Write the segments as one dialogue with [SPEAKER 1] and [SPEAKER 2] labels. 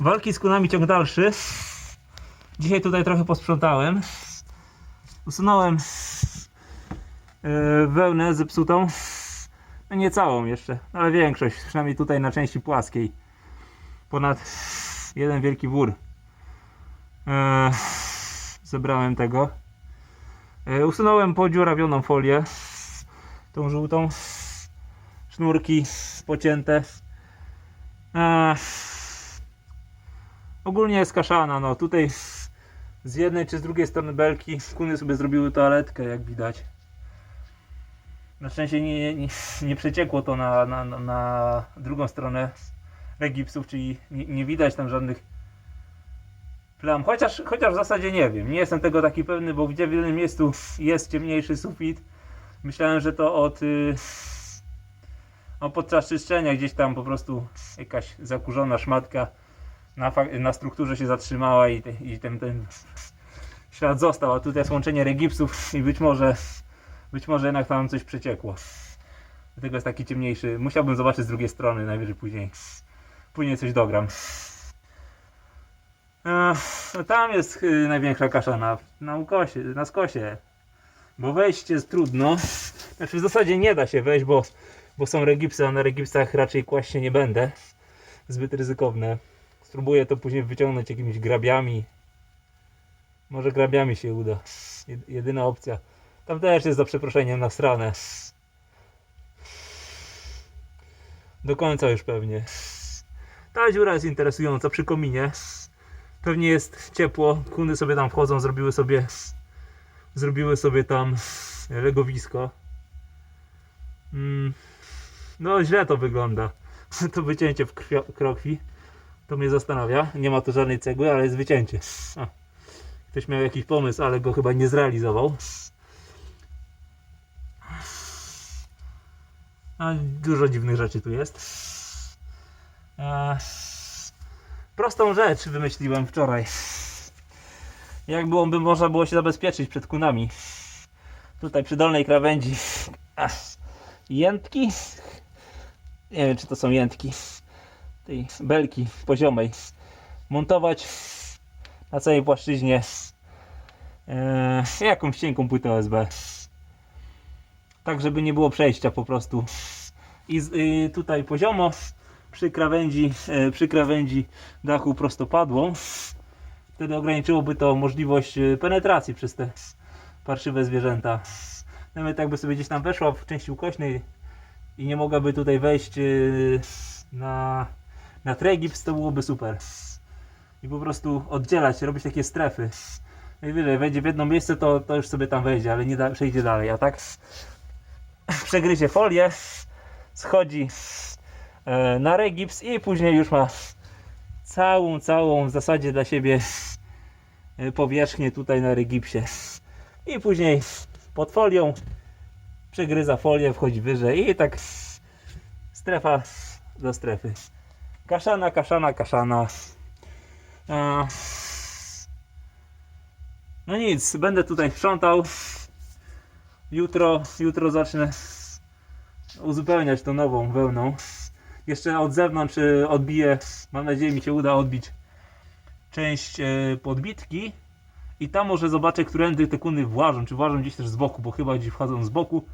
[SPEAKER 1] Walki z kunami ciąg dalszy. Dzisiaj tutaj trochę posprzątałem. Usunąłem e, wełnę zepsutą. No nie całą jeszcze, ale większość, przynajmniej tutaj na części płaskiej. Ponad jeden wielki wór. E, zebrałem tego. E, usunąłem podziurawioną folię. Tą żółtą. Sznurki pocięte. Ogólnie jest kaszana, no tutaj z jednej czy z drugiej strony belki kuny sobie zrobiły toaletkę, jak widać. Na szczęście nie, nie, nie przeciekło to na, na, na- drugą stronę regipsów, czyli nie, nie widać tam żadnych plam. Chociaż, chociaż w zasadzie nie wiem, nie jestem tego taki pewny, bo w jednym miejscu jest ciemniejszy sufit. Myślałem, że to od y, no, podczas czyszczenia gdzieś tam po prostu jakaś zakurzona szmatka na, na strukturze się zatrzymała i, i ten, ten ślad został, a tutaj łączenie regipsów i być może być może jednak tam coś przeciekło. Dlatego jest taki ciemniejszy. Musiałbym zobaczyć z drugiej strony, najwyżej później. Później coś dogram. No tam jest y, największa kasza na, na ukosie, na skosie. Bo wejść jest trudno. Znaczy w zasadzie nie da się wejść, bo, bo są regipsy, a na regipsach raczej kłaść się nie będę. Zbyt ryzykowne. Spróbuję to później wyciągnąć jakimiś grabiami. Może grabiami się uda. Jed- Jedyna opcja. Tam też jest za przeproszeniem na stronę. Do końca już pewnie. Ta dziura jest interesująca przy kominie. Pewnie jest ciepło. Kuny sobie tam wchodzą, zrobiły sobie zrobiły sobie tam legowisko. Mm. No źle to wygląda. To wycięcie w krokwi. To mnie zastanawia. Nie ma tu żadnej cegły, ale jest wycięcie. A. Ktoś miał jakiś pomysł, ale go chyba nie zrealizował. A, dużo dziwnych rzeczy tu jest. E, prostą rzecz wymyśliłem wczoraj. Jak byłoby można było się zabezpieczyć przed kunami. Tutaj przy dolnej krawędzi. Ach, jętki. Nie wiem czy to są jętki. Tej belki poziomej. Montować na całej płaszczyźnie e, jakąś cienką płytę OSB tak żeby nie było przejścia po prostu. I y, tutaj poziomo przy krawędzi, e, przy krawędzi dachu prostopadłą. Wtedy ograniczyłoby to możliwość e, penetracji przez te parszywe zwierzęta. Nawet jakby sobie gdzieś tam weszła w części ukośnej i nie mogłaby tutaj wejść na, na tregips to byłoby super i po prostu oddzielać, robić takie strefy najwyżej wejdzie w jedno miejsce to, to już sobie tam wejdzie, ale nie da, przejdzie dalej, a tak przegryzie folię, schodzi e, na regips i później już ma całą, całą w zasadzie dla siebie e, powierzchnię tutaj na regipsie. I później pod folią przegryza folię, wchodzi wyżej i tak strefa do strefy. Kaszana, kaszana, kaszana. No nic, będę tutaj sprzątał. Jutro, jutro zacznę uzupełniać to nową wełną. Jeszcze od zewnątrz e, odbiję, mam nadzieję mi się uda odbić część e, podbitki i tam może zobaczę, którędy te kuny włażą, czy włażą gdzieś też z boku, bo chyba gdzieś wchodzą z boku.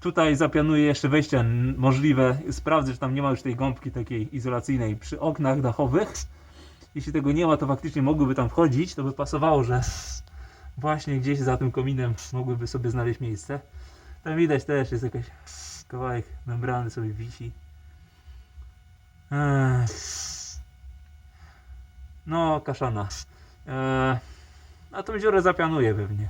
[SPEAKER 1] Tutaj zapianuję jeszcze wejścia n- możliwe, sprawdzę, czy tam nie ma już tej gąbki takiej izolacyjnej przy oknach dachowych. Jeśli tego nie ma, to faktycznie mogłyby tam wchodzić, to by pasowało, że właśnie gdzieś za tym kominem mogłyby sobie znaleźć miejsce. Tam widać też jest jakaś kawałek membrany sobie wisi. No, kaszana. Eee, a tą dziurę zapianuję pewnie.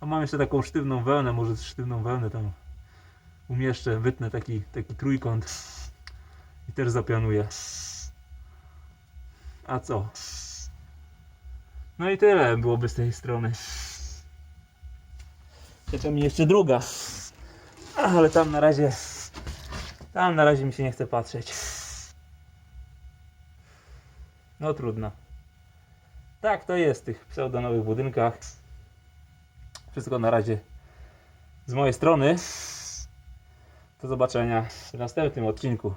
[SPEAKER 1] A mam jeszcze taką sztywną wełnę, może sztywną wełnę tam umieszczę, wytnę taki, taki trójkąt i też zapianuję. A co? No i tyle byłoby z tej strony. Czeka mi jeszcze druga. Ale tam na razie. Tam na razie mi się nie chce patrzeć. No trudno. Tak to jest w tych pseudonowych budynkach. Wszystko na razie z mojej strony. Do zobaczenia w następnym odcinku.